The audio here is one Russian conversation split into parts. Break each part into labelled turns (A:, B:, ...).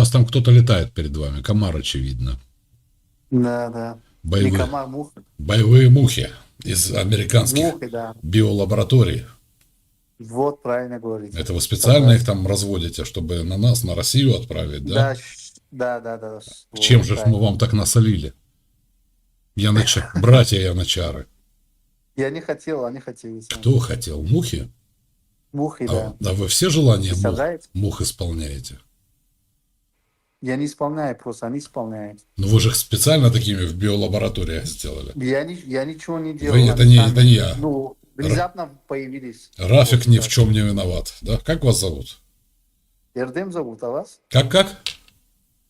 A: У вас там кто-то летает перед вами, комар, очевидно.
B: Да, да. Не
A: Боевые,
B: комар, муха.
A: боевые мухи из американских
B: Мухи, да.
A: биолабораторий.
B: Вот правильно говорите.
A: Это вы специально их там разводите, чтобы на нас, на Россию отправить, да?
B: Да, да, да, да. Вот
A: Чем же ж мы
B: правильно.
A: вам так насолили? Яныча... Братья Янычары.
B: Я не хотел, они хотели.
A: Кто хотел? Мухи?
B: Мухи,
A: А,
B: да.
A: а вы все желания мух, мух исполняете?
B: Я не исполняю, просто они исполняют.
A: Ну вы же их специально такими в биолабораториях сделали.
B: Я, не, я ничего не делал.
A: Вы- это не-
B: сами,
A: это не я.
B: Ну, внезапно появились.
A: Рафик
B: Вот
A: ни
B: так.
A: в чем не виноват. Да? Как вас зовут?
B: Эрдем зовут, а вас?
A: Как как?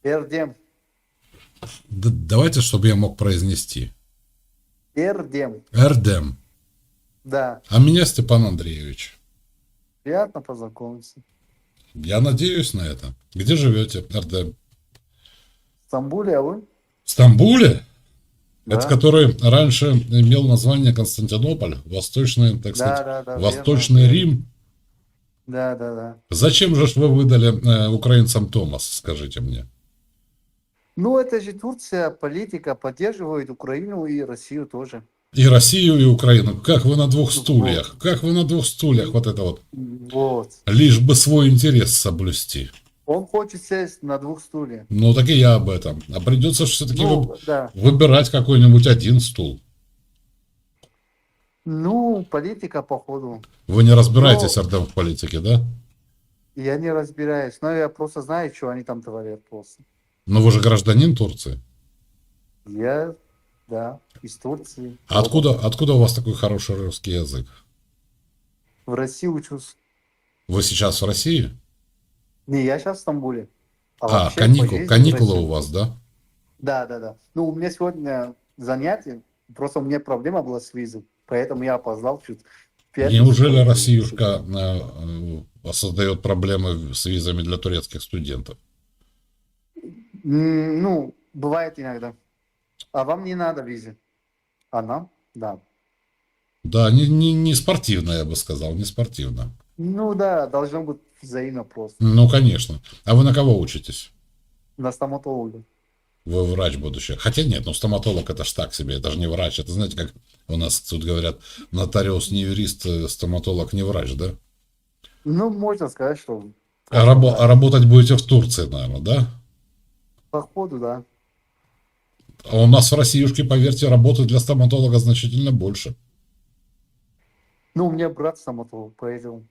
B: Эрдем.
A: Д- давайте, чтобы я мог произнести.
B: Эрдем.
A: Эрдем.
B: Да.
A: А меня Степан Андреевич.
B: Приятно познакомиться.
A: Я надеюсь на это. Где живете, Эрдем?
B: В Стамбуле, а вы?
A: В Стамбуле? Это
B: Да.
A: который раньше имел название Константинополь, восточный, так
B: Да,
A: сказать,
B: да, да,
A: восточный
B: верно.
A: Рим.
B: Да, да, да.
A: Зачем же вы выдали э, украинцам Томас, скажите мне?
B: Ну, это же Турция, политика поддерживает Украину и Россию тоже.
A: И Россию, и Украину. Как вы на двух стульях? Как вы на двух стульях? Вот это вот.
B: Вот.
A: Лишь бы свой интерес соблюсти.
B: Он хочет сесть на двух стульях.
A: Ну, так и я об этом. А придется все-таки
B: Ну, да.
A: выбирать какой-нибудь один стул.
B: Ну, политика, походу.
A: Вы не разбираетесь,
B: Ну-
A: Ардем, в политике, да?
B: Я не разбираюсь, но я просто знаю, что они там творят просто.
A: Но вы же гражданин Турции.
B: Я, да, из Турции.
A: А откуда, откуда у вас такой хороший русский язык?
B: В России учусь.
A: Вы сейчас в России?
B: Не, я сейчас в Стамбуле.
A: А,
B: по
A: каникул, каникулы у вас, да?
B: Да, да, да. Ну, у меня сегодня занятие, просто у меня проблема была с визой, поэтому я опоздал чуть. Пятницу
A: Неужели Россиюшка э, э, создает проблемы с визами для турецких студентов?
B: Ну, бывает иногда. А вам не надо визы? А нам? Да.
A: Да, не, не, не спортивно, я бы сказал, не спортивно.
B: Ну да, должно быть взаимно просто.
A: Ну, конечно. А вы на кого учитесь?
B: На стоматолога.
A: Вы врач будущий. Хотя нет, ну стоматолог это ж так себе, это же не врач. Это знаете, как у нас тут говорят, нотариус не юрист, э, стоматолог не врач, да?
B: Ну, можно сказать, что
A: А, рабо- а работать будете в Турции, наверное, да?
B: походу, да.
A: А у нас в Россиюшке, поверьте, работы для стоматолога значительно больше.
B: Ну, у меня брат стоматолог, поэтому.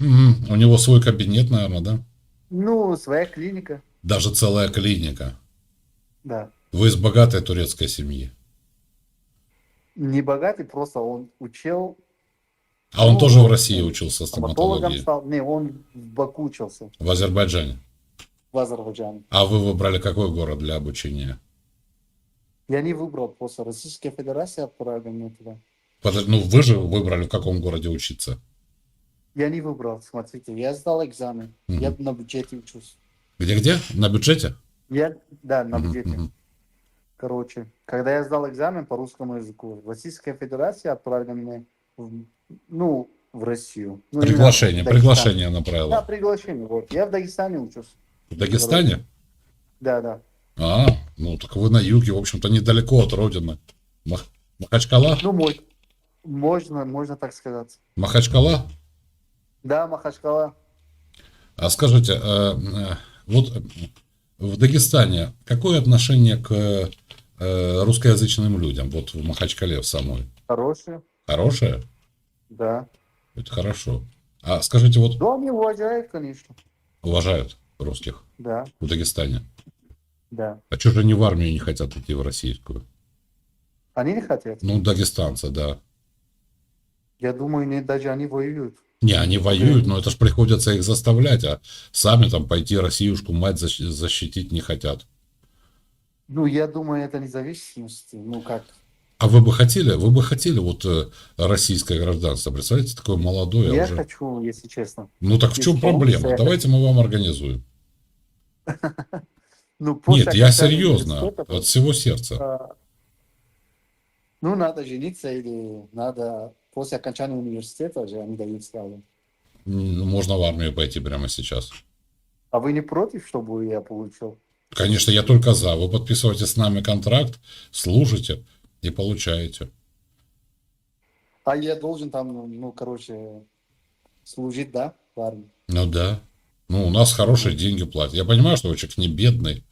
A: Мгм. У него свой кабинет, наверное, да?
B: Ну, своя клиника,
A: Даже целая клиника.
B: да.
A: Вы из богатой турецкой семьи.
B: Не богатый, просто он учил,
A: А он
B: Ну,
A: тоже в России учился стоматологии.
B: стал. Не, он в Баку учился,
A: В Азербайджане.
B: в Азербайджане.
A: А вы выбрали какой город для обучения?
B: Я не выбрал, просто Российская Федерация отправила меня туда.
A: Подо- Ну, вы же выбрали, в каком городе учиться.
B: Я не выбрал, смотрите, я сдал экзамен,
A: Мгм.
B: я на бюджете учусь.
A: Где-где? На бюджете?
B: Я, да, на
A: Мгм,
B: бюджете.
A: мгм.
B: Короче, когда я сдал экзамен по русскому языку, Российская Федерация отправила меня, в, ну, в Россию. Ну, именно
A: Приглашение,
B: в Дагестан.
A: приглашение
B: Да,
A: направила.
B: приглашение, вот. Я в Дагестане учусь.
A: В Дагестане?
B: Да, да.
A: А, ну так вы на юге, в общем-то, недалеко от родины. Мах- Махачкала?
B: Ну, мой, можно, можно так сказать.
A: Махачкала?
B: Да, Махачкала.
A: А скажите, э, э, вот э, в Дагестане какое отношение к э, русскоязычным людям? Вот в Махачкале в самой.
B: Хорошие,
A: Хорошее?
B: да.
A: Это хорошо. А скажите, вот
B: Да, они уважают, конечно.
A: уважают русских
B: Да,
A: в Дагестане.
B: Да.
A: А что же они в армию не хотят идти в российскую?
B: Они не хотят.
A: Ну, дагестанцы, да.
B: Я думаю, не, даже они воюют.
A: Не, они воюют, но это ж приходится их заставлять, а сами там пойти Россиюшку мать защ- защитить не хотят.
B: Ну, я думаю, это независимость. Ну, как?
A: А вы бы хотели, вы бы хотели вот э, российское гражданство, представляете, такое молодое
B: я
A: уже.
B: хочу, если честно.
A: Ну так в чем
B: если
A: проблема? Давайте мы вам организуем.
B: Ну, после
A: Нет, я серьезно, от всего сердца.
B: а, Ну, надо жениться или надо после окончания университета же они дают сразу.
A: М, Можно в армию пойти прямо сейчас.
B: А вы не против, чтобы я получил?
A: Конечно, я только за. Вы подписываете с нами контракт, служите и получаете.
B: А я должен там, ну, ну, короче, служить, да, в армии?
A: Ну да. Ну, у нас хорошие деньги платят. Я понимаю, что вы человек не бедный,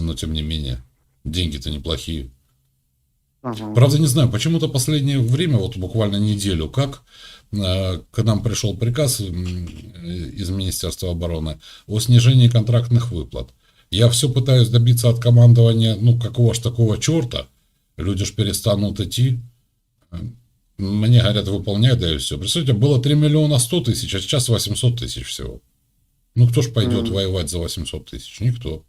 A: но тем не менее, деньги-то неплохие.
B: Ага.
A: Правда, не знаю, почему-то последнее время, вот буквально неделю, как э, к нам пришел приказ из Министерства обороны о снижении контрактных выплат. Я все пытаюсь добиться от командования, ну, какого ж такого черта, люди ж перестанут идти. Мне говорят, выполняй, да и все. Представьте, было 3 миллиона 100 тысяч, а сейчас 800 тысяч всего. Ну, кто ж пойдет
B: Мгм.
A: воевать за 800 тысяч? Никто.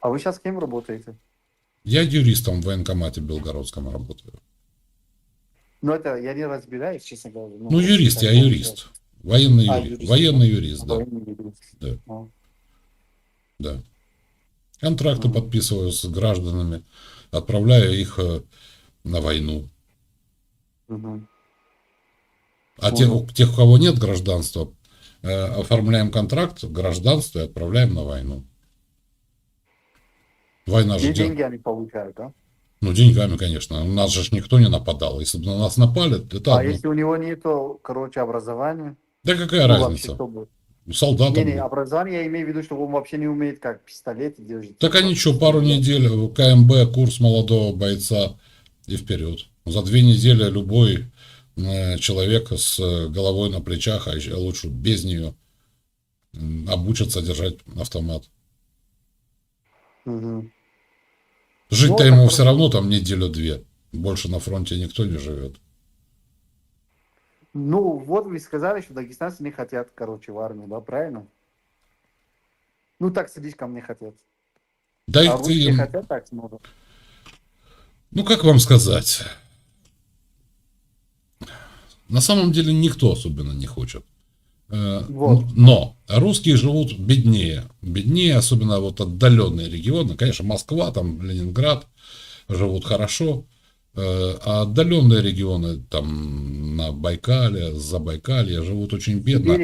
B: А вы сейчас кем работаете?
A: Я юристом в военкомате Белгородском работаю.
B: Ну, это я не разбираюсь, честно говоря.
A: Ну, юрист, я юрист. Военный,
B: А,
A: юрист.
B: юрист.
A: Военный юрист, да.
B: Военный юрист.
A: Да.
B: А.
A: да. Контракты
B: Мгм.
A: подписываю с гражданами, отправляю их э, на войну.
B: Мгм.
A: А тех,
B: Понял.
A: тех, у кого нет гражданства, э, оформляем контракт, гражданство и отправляем на войну. Война
B: И
A: же дел-
B: деньги они получают, да?
A: Ну, деньгами, конечно. У нас же никто не нападал. Если бы на нас напали, это
B: а
A: одно.
B: если у него нету, короче, образования?
A: Да какая
B: ну, вообще,
A: разница? Солдатам.
B: Не, не, образование я имею в виду, что он вообще не умеет как пистолеты держать.
A: Так они что, пару недель КМБ, курс молодого бойца и вперед. За две недели любой э, человек с э, головой на плечах, а еще лучше без нее, обучится держать автомат.
B: Мгм.
A: Жить-то ему
B: так
A: все равно там неделю-две. Больше на фронте никто не живет.
B: Ну, вот вы сказали, что дагестанцы не хотят, короче, в армию, да, правильно? Ну, так слишком не хотят.
A: Да
B: а
A: ты им-
B: хотят так много.
A: Ну, как вам сказать? На самом деле никто особенно не хочет.
B: Вот.
A: Но русские живут беднее. Беднее, особенно вот отдаленные регионы. Конечно, Москва, там Ленинград живут хорошо. Э, А отдаленные регионы, там на Байкале, за Байкалье живут очень бедно.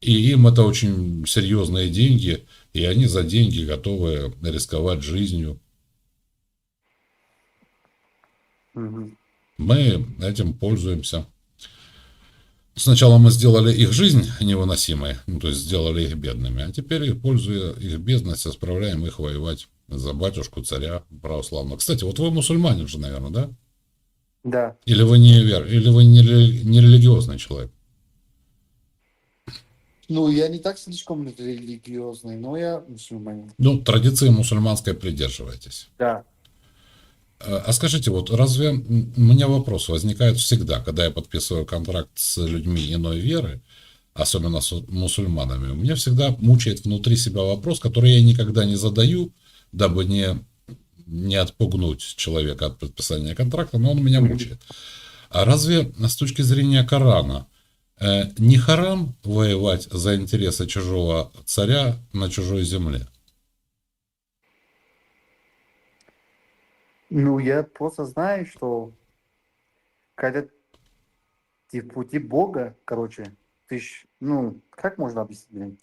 A: И им это очень серьезные деньги. И они за деньги готовы рисковать жизнью.
B: Мгм.
A: Мы этим пользуемся. Сначала мы сделали их жизнь невыносимой, ну, то есть сделали их бедными, а теперь, пользуя их бедность, отправляем их воевать за батюшку царя православного. Кстати, вот вы мусульманин же, наверное, да?
B: Да.
A: Или вы не вер, или вы не, не религиозный человек?
B: Ну, я не так слишком религиозный, но я мусульманин.
A: Ну, традиции мусульманской придерживаетесь.
B: Да.
A: Э, А скажите, вот разве у меня вопрос возникает всегда, когда я подписываю контракт с людьми иной веры, особенно с мусульманами, у меня всегда мучает внутри себя вопрос, который я никогда не задаю, дабы не, не отпугнуть человека от подписания контракта, но он меня мучает. А разве с точки зрения Корана э, не харам воевать за интересы чужого царя на чужой земле?
B: Ну, я просто знаю, что когда ты в пути Бога, короче, ты ж, ну, как можно объяснить? блин?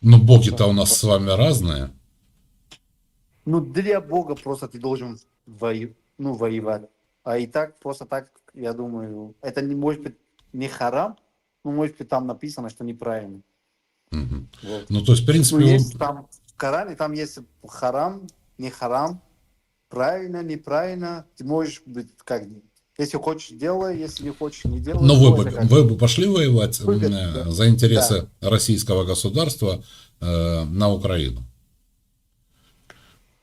A: Но боги-то у нас с вами разные.
B: Ну, для Бога просто ты должен вою- ну, воевать. А и так, просто так, я думаю, это не может быть не харам, но может быть там написано, что неправильно.
A: Мгм.
B: Вот.
A: Ну, то есть, в принципе,
B: Ну,
A: он-
B: есть там в Коране, там есть харам, не харам, правильно, неправильно. Ты можешь быть как если хочешь, делай, если не хочешь, не делай.
A: Но
B: Ну,
A: вы бы, вы бы пошли воевать м,
B: Выбор,
A: э,
B: да.
A: за интересы российского государства э, на Украину?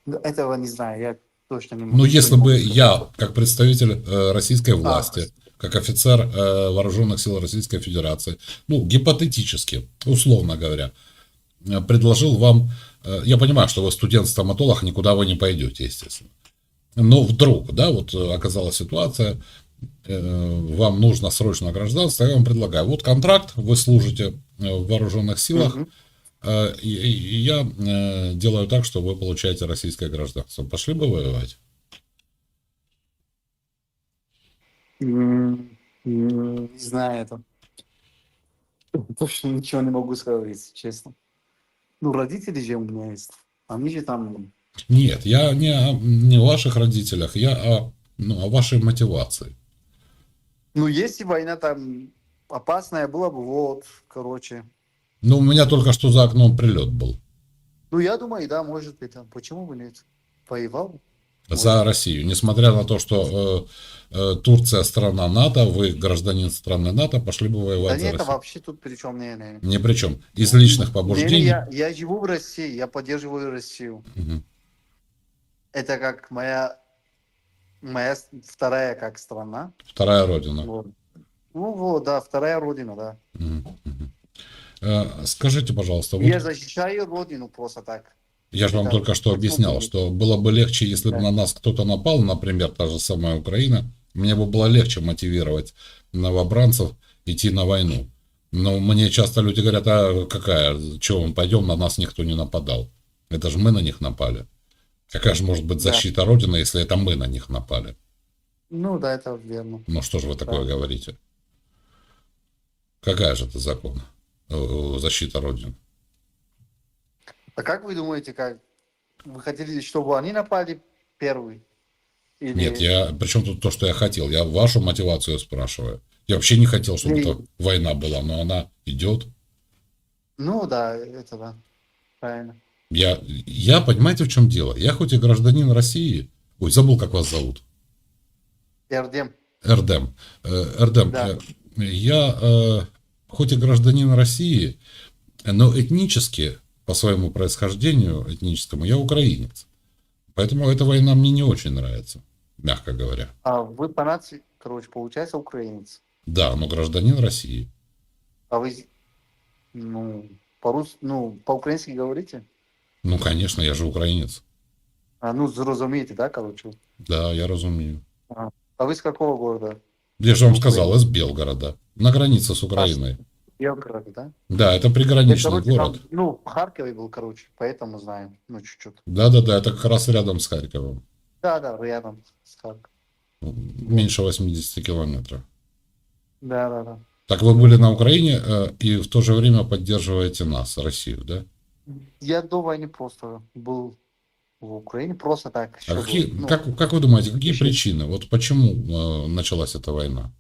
B: Ну, Этого не знаю, я точно не могу.
A: Ну, если бы я, как представитель э, российской
B: А.
A: власти, как офицер э, вооруженных сил Российской Федерации, ну, гипотетически, условно говоря, э, предложил вам, э, я понимаю, что вы студент-стоматолог, никуда вы не пойдете, естественно. Но вдруг, да, вот э, оказалась ситуация, э, вам нужно срочно гражданство, я вам предлагаю, вот контракт, вы служите э, в вооруженных силах, э, и, и я делаю так, что вы получаете российское гражданство. Пошли бы воевать?
B: Не знаю это. точно ничего не могу сказать, честно. Ну, родители же у меня есть. Они же там...
A: Нет, я не о, не о ваших родителях, я о, ну, о вашей мотивации.
B: Ну, если война там опасная была бы, вот, короче.
A: Ну, у меня только что за окном прилет был.
B: Ну, я думаю, да, может быть, там, почему бы нет? Воевал
A: за Россию. Несмотря на то, что э, э, Турция страна НАТО, вы гражданин страны НАТО, пошли бы
B: Да
A: воевать за
B: нет, это
A: Россию.
B: вообще тут при чем? Не, не.
A: Ни при чем. Из личных
B: Не,
A: побуждений.
B: я, я живу в России, я поддерживаю Россию.
A: Мгм.
B: Это как моя, моя вторая как страна.
A: Вторая родина.
B: Вот. Ну вот, да, вторая родина, да.
A: Э, Скажите, пожалуйста, вот
B: Я защищаю родину просто так.
A: я же вам
B: это
A: только что объяснял,
B: бы-
A: что было бы легче, если бы
B: Да.
A: на нас кто-то напал, например, та же самая Украина, мне бы было легче мотивировать новобранцев идти на войну. Но мне часто люди говорят, а какая, чего мы пойдем, на нас никто не нападал. Это же мы на них напали. Какая же может быть
B: Да.
A: защита Родины, если это мы на них напали?
B: Ну да, это верно.
A: Ну что же вы такое
B: Да.
A: говорите? Какая же это закон? Э, Защита Родины.
B: А как вы думаете, как? Вы хотели, чтобы они напали первый? Или...
A: Нет, я. Причем тут то, что я хотел? Я вашу мотивацию спрашиваю. Я вообще не хотел, чтобы
B: Не-
A: это война была, но она идет.
B: Ну да, это да. Правильно.
A: Я, я, понимаете, в чем дело? Я хоть и гражданин России, ой, забыл, как вас зовут.
B: Эрдем.
A: Эрдем. Э, Эрдем,
B: Да.
A: э, я э, хоть и гражданин России, но этнически, по своему происхождению этническому, я украинец. Поэтому эта война мне не очень нравится, мягко говоря.
B: А вы по нации, короче, получается украинец.
A: Да, но гражданин России.
B: А вы, ну, по-русски, ну, по-украински говорите?
A: Ну, конечно, я же украинец.
B: А, ну, зрозумієте, да, короче?
A: Да, я разумею.
B: А вы с какого города?
A: Я же вам сказал, из Белгорода, на границе с Украиной.
B: Белгород, да?
A: Да, это
B: Я,
A: приграничный
B: короче,
A: город.
B: там, ну, в Харькове был, короче, поэтому знаю, ну, чуть-чуть.
A: Да-да-да, это как раз рядом с Харьковом.
B: Да, да, рядом с Харьковом.
A: Меньше 80 километров.
B: Да, да, да.
A: Так вы были на Украине э, и в то же время поддерживаете нас, Россию, да?
B: Я до войны просто был в Украине, просто так.
A: А какие,
B: ну,
A: как, как вы думаете, какие
B: еще-
A: причины? Вот почему э, началась эта война?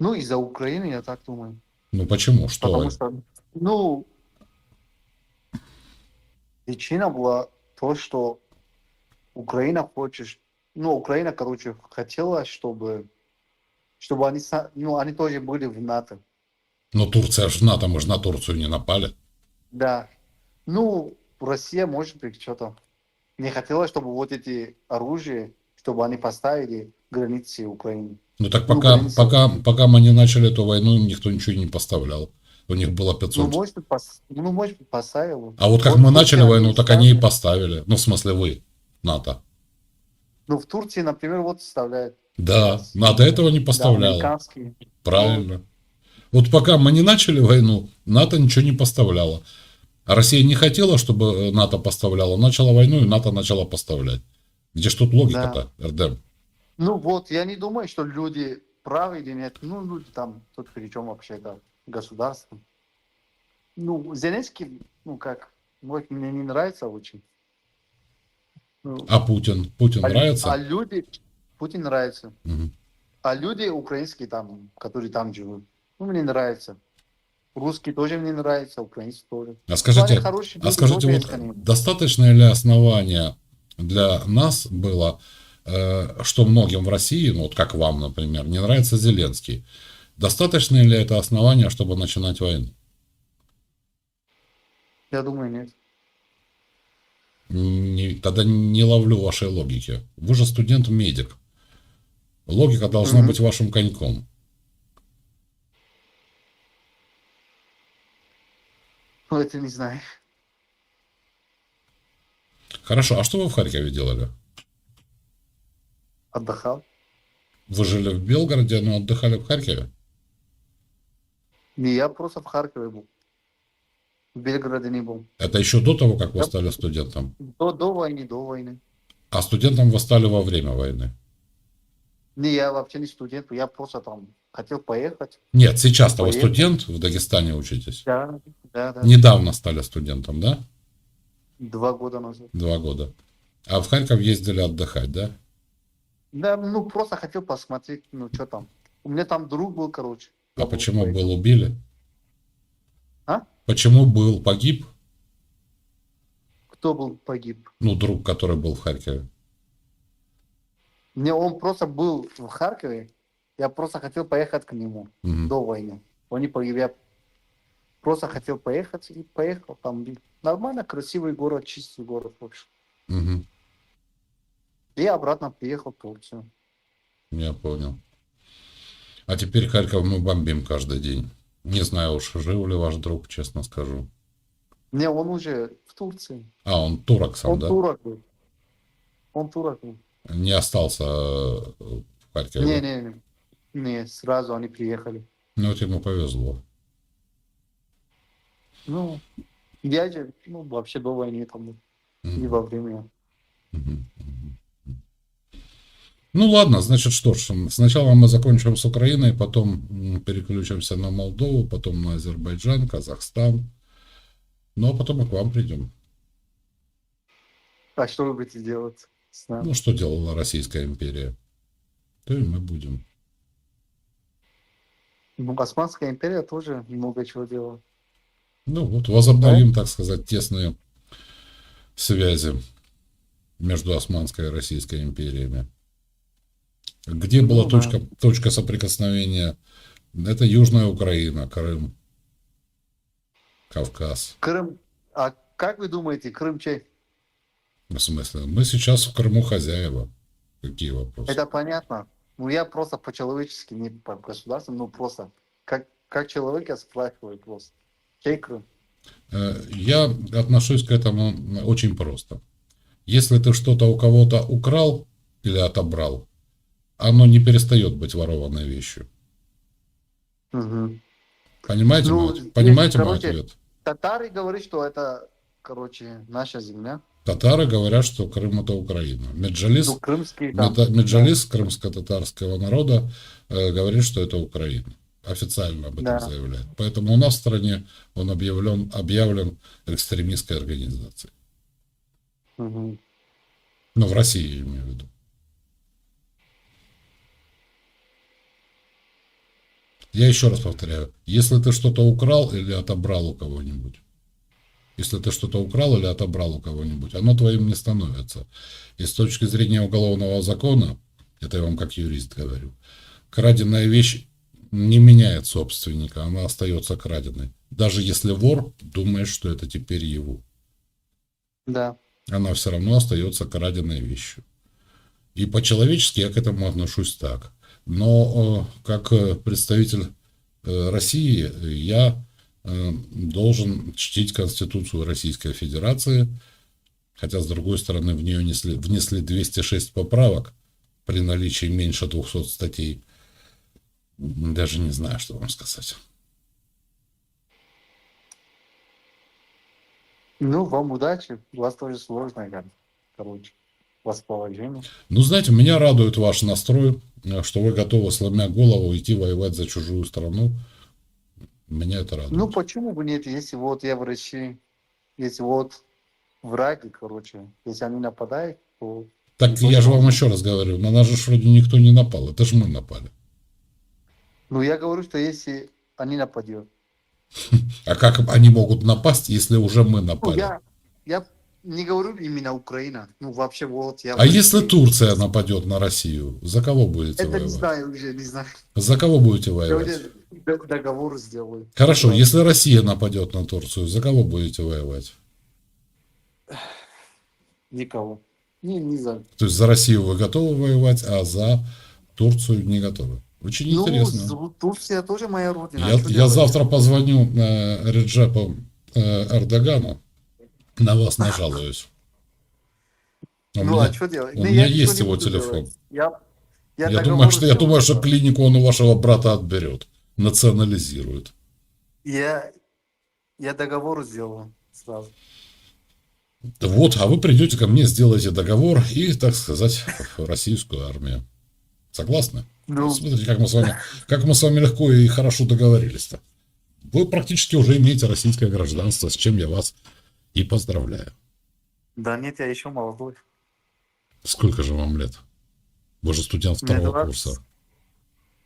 B: ну, из-за Украины, я так думаю.
A: Ну почему? Что?
B: Потому что, ну, причина была то, что Украина хочет, ну, Украина, короче, хотела, чтобы, чтобы они, ну, они тоже были в НАТО.
A: Ну Турция же НАТО, мы же на Турцию не напали.
B: Да. Ну, Россия, может быть, что-то не хотела, чтобы вот эти оружия, чтобы они поставили границы Украины.
A: Ну так
B: Ну,
A: пока,
B: граница.
A: пока, пока мы не начали эту войну, им никто ничего не поставлял. У них было 500.
B: Ну, может быть, пос- ну, может быть, поставил.
A: а вот как
B: Вот
A: мы начали войну, так они и поставили. Ну, в смысле, вы, НАТО.
B: Ну, в Турции, например, вот вставляют.
A: Да, НАТО этого не
B: Да,
A: поставляло.
B: американские.
A: Правильно. Вот пока мы не начали войну, НАТО ничего не поставляло. Россия не хотела, чтобы э, НАТО поставляло. Начала войну, и НАТО начала поставлять. Где ж тут логика-то, РДМ?
B: Ну вот, я не думаю, что люди правы или нет. Ну, люди там, тут при чем вообще это государство. Ну, Зеленский, ну как, может, мне не нравится очень. Ну,
A: А Путин? Путин
B: а,
A: нравится?
B: а люди, Путин нравится.
A: Мгм.
B: А люди украинские там, которые там живут, ну, мне нравится. Русские тоже мне нравятся, украинцы тоже.
A: А скажите,
B: хорошие
A: а скажите, вот
B: конечно.
A: достаточно ли основания для нас было, э, что многим в России, ну вот как вам, например, не нравится Зеленский? Достаточно ли это основания, чтобы начинать войну?
B: Я думаю, нет.
A: Не- тогда не ловлю вашей логики. Вы же студент-медик. Логика должна
B: Мгм.
A: быть вашим коньком.
B: Ну, это не знаю.
A: Хорошо, а что вы в Харькове делали?
B: Отдыхал.
A: Вы жили в Белгороде, но отдыхали в Харькове?
B: Не, я просто в Харькове был. В Белгороде не был.
A: Это еще до того, как вы
B: Да.
A: стали студентом?
B: До, до войны, до войны.
A: А студентом вы стали во время войны?
B: Не, я вообще не студент, я просто там хотел поехать.
A: Нет, сейчас-то вы студент, в Дагестане учитесь.
B: Да, да, да.
A: Недавно стали студентом, да?
B: Два года назад.
A: Два года. А в Харьков ездили отдыхать, да?
B: Да, ну просто хотел посмотреть, ну что там. У меня там друг был, короче.
A: А почему был убили?
B: А?
A: Почему был погиб?
B: Кто был погиб?
A: Ну, друг, который был в Харькове.
B: Не, он просто был в Харькове. Я просто хотел поехать к нему
A: Мгм.
B: до войны. Он не. Я просто хотел поехать и поехал. Там нормально, красивый город, чистый город, в общем.
A: Мгм.
B: И обратно приехал в Турцию.
A: Я понял. А теперь Харьков мы бомбим каждый день. Не знаю уж, жив ли ваш друг, честно скажу.
B: Не, он уже в Турции.
A: А, он турок сам,
B: он
A: да?
B: турок был. Он турок был.
A: Не остался э, в Харькове.
B: Не, не, не. Не, сразу они приехали.
A: Ну, вот ему повезло.
B: Ну, я же, ну, вообще до войны там был. И
A: Мгм.
B: во время.
A: Мгм. Мгм. Ну ладно, значит что ж, сначала мы закончим с Украиной, потом переключимся на Молдову, потом на Азербайджан, Казахстан. Ну а потом и к вам придем.
B: А что вы будете делать нами?
A: Ну что делала Российская империя? То и мы будем.
B: Ну, Османская империя тоже много чего делала.
A: Ну вот возобновим, так сказать, тесные связи между Османской и Российской империями. Где была
B: Ну, да.
A: точка, точка соприкосновения? Это Южная Украина, Крым, Кавказ.
B: Крым. А как вы думаете, Крым чей?
A: В смысле? Мы сейчас в Крыму хозяева. Какие вопросы?
B: Это понятно. Ну, я просто по-человечески, не по государству, ну, просто как, как человек я спрашиваю просто. Чей Крым?
A: Э, Я отношусь к этому очень просто. Если ты что-то у кого-то украл или отобрал, оно не перестает быть ворованной вещью.
B: Мгм.
A: Понимаете,
B: Ну,
A: мой? Понимаете мой
B: короче,
A: ответ?
B: Татары говорят, что это, короче, наша земля.
A: Татары говорят, что Крым это Украина. Меджалис,
B: Ну, крымские там.
A: Меда- Меджалис крымско-татарского народа э, говорит, что это Украина. Официально об этом
B: Да.
A: заявляет. Поэтому у нас в стране он объявлен, объявлен экстремистской организацией.
B: Мгм.
A: Ну, в России, я имею в виду. Я еще раз повторяю. Если ты что-то украл или отобрал у кого-нибудь, если ты что-то украл или отобрал у кого-нибудь, оно твоим не становится. И с точки зрения уголовного закона, это я вам как юрист говорю, краденая вещь не меняет собственника, она остается краденой. Даже если вор думает, что это теперь его
B: Да.
A: она все равно остается краденой вещью. И по-человечески я к этому отношусь так. Но э, как э, представитель э, России я должен чтить Конституцию Российской Федерации, хотя, с другой стороны, в нее внесли, внесли 206 поправок при наличии меньше 200 статей. Даже не знаю, что вам сказать.
B: Ну, вам удачи. У вас тоже сложное, как, короче, вас положение.
A: Ну, знаете, меня радует ваш настрой, э, что вы готовы, сломя голову, идти воевать за чужую страну. Меня это радует.
B: Ну, почему бы нет, если вот я в России, если вот враги, короче, если они нападают, то...
A: так я же вам еще раз говорю, на нас же вроде никто не напал, это же мы напали.
B: Ну, я говорю, что если они нападут.
A: А как они могут напасть, если уже мы
B: Ну,
A: напали?
B: я, я не говорю именно Украина. Ну, вообще, вот я...
A: А если. Турция нападет на Россию, за кого будете
B: Это не
A: воевать?
B: знаю уже, не знаю.
A: За кого будете
B: Я
A: воевать?
B: договор сделаю.
A: Хорошо,
B: Да.
A: если Россия нападет на Турцию, за кого будете воевать?
B: Никого. Не, не знаю.
A: То есть за Россию вы готовы воевать, а за Турцию не готовы. Очень
B: Ну,
A: интересно.
B: Турция тоже моя родина.
A: Я,
B: Что
A: я
B: делать?
A: завтра позвоню э, Реджепу э, Эрдогану, на вас нажалуюсь. У
B: Ну,
A: меня-
B: а что делать?
A: у
B: Ну,
A: меня есть его телефон.
B: делать. Я, я,
A: я, думаю, что, я думаю, что клинику он у вашего брата отберет, национализирует.
B: Я, я договор сделаю сразу.
A: Вот, а вы придете ко мне, сделаете договор и, так сказать, российскую армию. Согласны?
B: Ну,
A: Смотрите, как мы с вами, как мы с вами легко и хорошо договорились-то. Вы практически уже имеете российское гражданство, с чем я вас и поздравляю.
B: да нет, я еще молодой.
A: Сколько же вам лет? Вы же студент
B: Мне
A: второго
B: 20.
A: курса.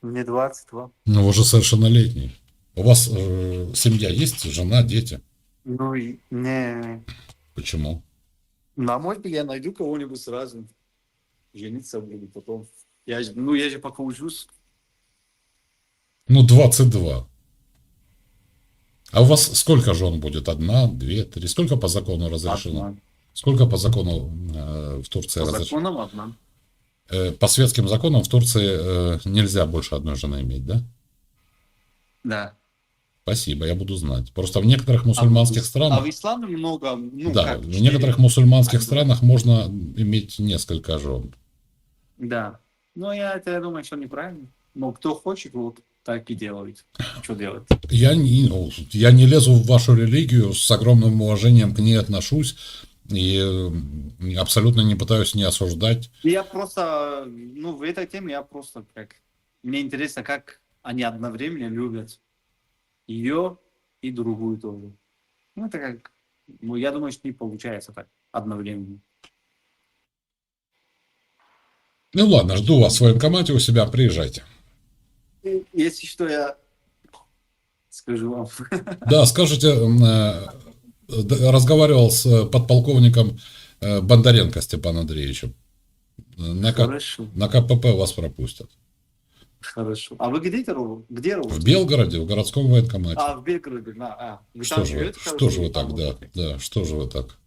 B: Мне 22.
A: Ну, вы же совершеннолетний. У вас э, семья есть, жена, дети?
B: Ну, не...
A: Почему?
B: На мой взгляд, я найду кого-нибудь сразу. Жениться буду потом. Я, ну, я же пока учусь.
A: Ну, 22. А у вас сколько жен будет? Одна, две, три? Сколько по закону разрешено?
B: Одна.
A: Сколько по закону э, в Турции
B: По
A: разрешено?
B: законам одна.
A: Э, по светским законам в Турции э, нельзя больше одной жены иметь, да?
B: Да.
A: Спасибо, я буду знать. Просто в некоторых мусульманских
B: а,
A: странах,
B: А в исламе много, ну,
A: да,
B: как,
A: в некоторых мусульманских
B: Одна.
A: странах можно иметь несколько жен.
B: Да. Но я, это, я думаю, что неправильно. Но кто хочет, вот так и делает. Что делать?
A: Я не, ну, я не лезу в вашу религию, с огромным уважением к ней отношусь и абсолютно не пытаюсь не осуждать.
B: Я просто, ну, в этой теме я просто как... Мне интересно, как они одновременно любят ее и другую тоже. Ну, это как... Ну, я думаю, что не получается так одновременно.
A: Ну ладно, жду вас в своем комате у себя, приезжайте.
B: Если что, я скажу вам.
A: Да, скажите, э, разговаривал с подполковником э, Бондаренко Степаном Андреевичем. На, К-
B: Хорошо,
A: на КПП вас пропустят.
B: хорошо. А вы где, ру- где
A: В
B: работаете?
A: Белгороде, в городском военкомате.
B: А, в Белгороде, на, а. Вы
A: что же
B: живете,
A: что же вы так, да,
B: работаете?
A: да, что же вы так?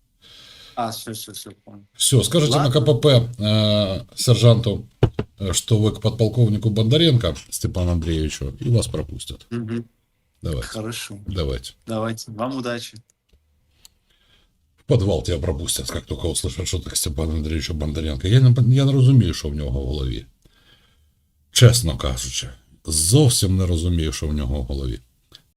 B: А, все, все, все, понял.
A: Все, скажите на
B: Ладно.
A: КПП э, сержанту, что вы к подполковнику Бондаренко Степану Андреевичу, и вас пропустят.
B: Угу.
A: Давайте,
B: Хорошо.
A: давайте.
B: Давайте. Вам удачи.
A: В подвал тебя пропустять, як только услышать, що ти к Степану Андрійовичу Бондаренко. Я не, я не розумію, що в нього в голові. Чесно кажучи, зовсім не розумію, що в нього в голові.